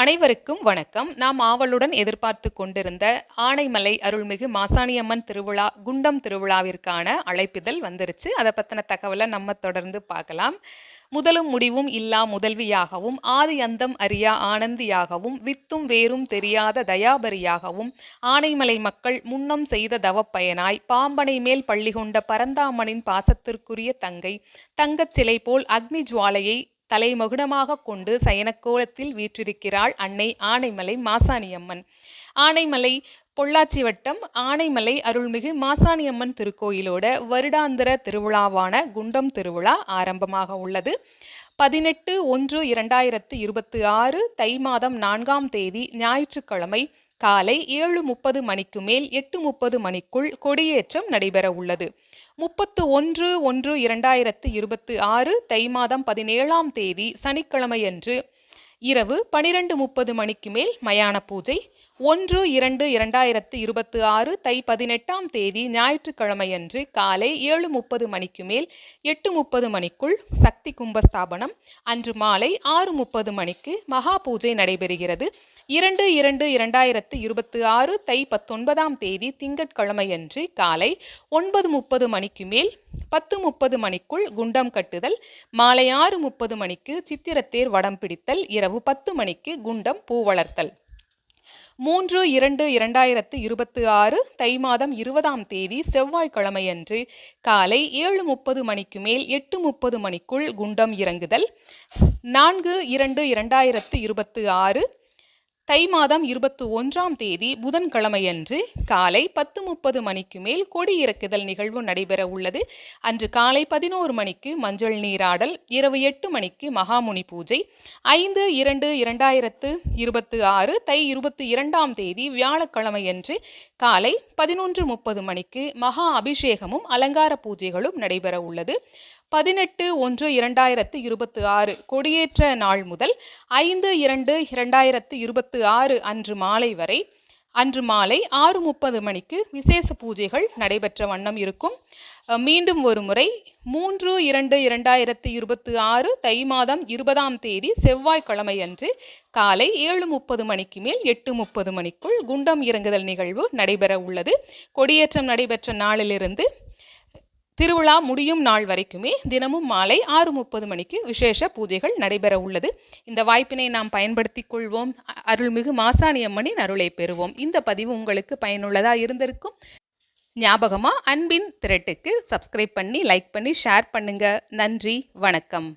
அனைவருக்கும் வணக்கம். நாம் ஆவலுடன் எதிர்பார்த்து கொண்டிருந்த ஆனைமலை அருள்மிகு மாசாணியம்மன் திருவிழா குண்டம் திருவிழாவிற்கான அழைப்பிதழ் வந்துருச்சு. அதை பற்றின தகவலை நம்ம தொடர்ந்து பார்க்கலாம். முதலும் முடிவும் இல்லா முதல்வியாகவும் ஆதி அந்தம் அறியா ஆனந்தியாகவும் வித்தும் வேரும் தெரியாத தயாபரியாகவும் ஆனைமலை மக்கள் முன்னம் செய்த தவப்பயனாய் பாம்பனை மேல் பள்ளி கொண்ட பரந்தாமனின் பாசத்திற்குரிய தங்கை தங்கச் சிலை போல் அக்னி ஜுவாலையை தலைமகுடமாக கொண்டு சயனக்கோலத்தில் வீற்றிருக்கிறாள் அன்னை ஆனைமலை மாசாணியம்மன். ஆனைமலை பொள்ளாச்சி வட்டம் ஆனைமலை அருள்மிகு மாசாணியம்மன் திருக்கோயிலோட வருடாந்திர திருவிழாவான குண்டம் திருவிழா ஆரம்பமாக உள்ளது. பதினெட்டு ஒன்று இரண்டாயிரத்து இருபத்தி ஆறு தை மாதம் நான்காம் தேதி ஞாயிற்றுக்கிழமை காலை ஏழு முப்பது மணிக்கு மேல் எட்டு முப்பது மணிக்குள் கொடியேற்றம் நடைபெற உள்ளது. முப்பத்து ஒன்று ஒன்று இரண்டாயிரத்து இருபத்தி ஆறு தை மாதம் பதினேழாம் தேதி சனிக்கிழமையன்று இரவு பனிரெண்டு முப்பது மணிக்கு மேல் மயான பூஜை ஒன்று இரண்டு இரண்டாயிரத்து இருபத்தி ஆறு தை பதினெட்டாம் தேதி ஞாயிற்றுக்கிழமையன்று காலை ஏழு முப்பது மணிக்கு மேல் எட்டு முப்பது மணிக்குள் சக்தி கும்பஸ்தாபனம் அன்று மாலை ஆறு முப்பது மணிக்கு மகா பூஜை நடைபெறுகிறது. இரண்டு இரண்டு இரண்டாயிரத்து இருபத்தி ஆறு தை பத்தொன்பதாம் தேதி திங்கட்கிழமையன்று காலை ஒன்பது முப்பது மணிக்கு மேல் பத்து முப்பது மணிக்குள் குண்டம் கட்டுதல் மாலை ஆறு முப்பது மணிக்கு சித்திரத்தேர் வடம் பிடித்தல் இரவு பத்து மணிக்கு குண்டம் பூ வளர்த்தல். மூன்று இரண்டு இரண்டாயிரத்து இருபத்தி ஆறு தை மாதம் இருபதாம் தேதி செவ்வாய்க்கிழமையன்று காலை ஏழு முப்பது மணிக்கு மேல் எட்டு முப்பது மணிக்குள் குண்டம் இறங்குதல். நான்கு இரண்டு இரண்டாயிரத்து இருபத்தி ஆறு தை மாதம் இருபத்தி ஒன்றாம் தேதி புதன்கிழமையன்று காலை பத்து முப்பது மணிக்கு மேல் கொடி இறக்குதல் நிகழ்வு நடைபெற உள்ளது. அன்று காலை பதினோரு மணிக்கு மஞ்சள் நீராடல் இரவு எட்டு மணிக்கு மகாமுனி பூஜை ஐந்து இரண்டு இரண்டாயிரத்து இருபத்தி ஆறு தை இருபத்தி இரண்டாம் தேதி வியாழக்கிழமையன்று காலை பதினொன்று முப்பது மணிக்கு மகா அபிஷேகமும் அலங்கார பூஜைகளும் நடைபெற உள்ளது. பதினெட்டு ஒன்று இரண்டாயிரத்து இருபத்தி ஆறு கொடியேற்ற நாள் முதல் ஐந்து இரண்டு இரண்டாயிரத்து இருபத்தி ஆறு அன்று மாலை வரை. அன்று மாலை ஆறு முப்பது மணிக்கு விசேஷ பூஜைகள் நடைபெற்ற வண்ணம் இருக்கும். மீண்டும் ஒரு முறை மூன்று இரண்டு இரண்டாயிரத்தி இருபத்தி ஆறு தை மாதம் இருபதாம் தேதி செவ்வாய்க்கிழமை அன்று காலை ஏழு முப்பது மணிக்கு மேல் எட்டு முப்பது மணிக்குள் குண்டம் இறங்குதல் நிகழ்வு நடைபெற உள்ளது. கொடியேற்றம் நடைபெற்ற நாளிலிருந்து திருவிழா முடியும் நாள் வரைக்குமே தினமும் மாலை ஆறு முப்பது மணிக்கு விசேஷ பூஜைகள் நடைபெற உள்ளது. இந்த வாய்ப்பினை நாம் பயன்படுத்தி கொள்வோம். அருள்மிகு மாசாணியம்மனின் அருளை பெறுவோம். இந்த பதிவு உங்களுக்கு பயனுள்ளதாக இருந்திருக்கும்? ஞாபகமாக அன்பின் திரட்டுக்கு சப்ஸ்கிரைப் பண்ணி லைக் பண்ணி ஷேர் பண்ணுங்க. நன்றி வணக்கம்.